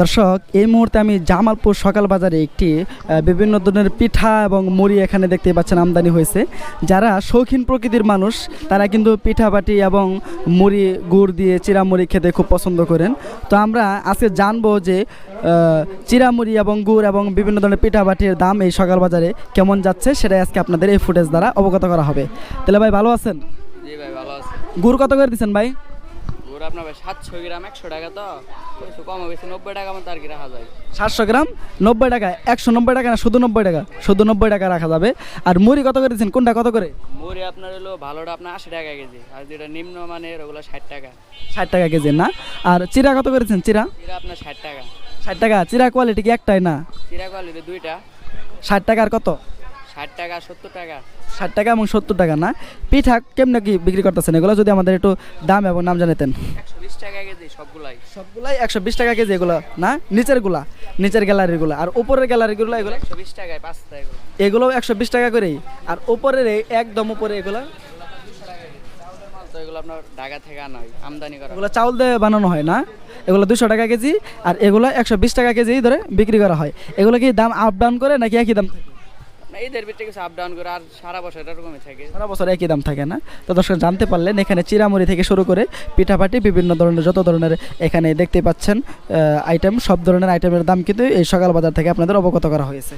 দর্শক এই মুহূর্তে আমি জামালপুর সকাল বাজারে একটি বিভিন্ন ধরনের পিঠা এবং মুড়ি এখানে দেখতে পাচ্ছেন আমদানি হয়েছে। যারা শৌখিন প্রকৃতির মানুষ তারা কিন্তু পিঠাবাটি এবং মুড়ি গুড় দিয়ে চিরামুড়ি খেতে খুব পছন্দ করেন। তো আমরা আজকে জানব যে চিরামুড়ি এবং গুড় এবং বিভিন্ন ধরনের পিঠাবাটির দাম এই সকাল বাজারে কেমন যাচ্ছে সেটাই আজকে আপনাদের এই ফুটেজ দ্বারা অবগত করা হবে। তাহলে ভাই ভালো আছেন? গুড় কত করে দিচ্ছেন ভাই? আপনার ভাই সাতশো গ্রাম একশো টাকা তো? কিছু কম বেশি নব্বই টাকা মতো আর কি রাখা যায়। সাতশো গ্রাম নব্বই টাকা একশো নব্বই টাকা না শুধু নব্বই টাকা? শুধু নব্বই টাকা রাখা যাবে। আর মুড়ি কত করে দিচ্ছেন কোনটা কত করে? মুড়ি আপনার হলো ভালোটা আপনার আশি টাকা কেজি আর যেটা নিম্ন মানের ওগুলো ষাট টাকা। ষাট টাকা কেজি না? আর চিরা কত করেছেন চিরা? চিরা আপনার ষাট টাকা। ষাট টাকা। চিরা কোয়ালিটি কি একটাই না? চিরা কোয়ালিটি দুইটা। ষাট টাকা আর কত? ষাট টাকা সত্তর টাকা। ষাট টাকা এবং সত্তর টাকা না? পিঠা কেমনে কি বিক্রি করতেছেন? এগুলো যদি আমাদের একটু দাম এবং নাম জানাতেন। একশো বিশ টাকা কেজি সবগুলাই। সবগুলাই একশো বিশ টাকা কেজি এগুলো না? নিচেরগুলা নিচের গ্যালারিগুলো আর উপরের গ্যালারিগুলো এগুলো? একশো বিশ টাকায় পাঁচটা এগুলো। এগুলো একশো বিশ টাকা করেই। আর উপরের এই একদম উপরে এগুলো? এগুলো আপনার ঢাকা থেকে আনা হয় আমদানি করা এগুলো চাউল দিয়ে বানানো হয় না? এগুলো দুশো টাকা কেজি আর এগুলো একশো বিশ টাকা কেজি ধরে বিক্রি করা হয়। এগুলো কি দাম আপ ডাউন করে নাকি একই দাম আপ ডাউন করে আর সারা বছর থাকে। সারা বছর একই দাম থাকে না। জানতে পারলেন, এখানে থেকে শুরু করে পিঠাপাটি, বিভিন্ন ধরনের, যত ধরনের এখানে দেখতে পাচ্ছেন আইটেম সব ধরনের আইটেমের দাম কিন্তু এই সকাল বাজার থেকে আপনাদের অবগত করা হয়েছে।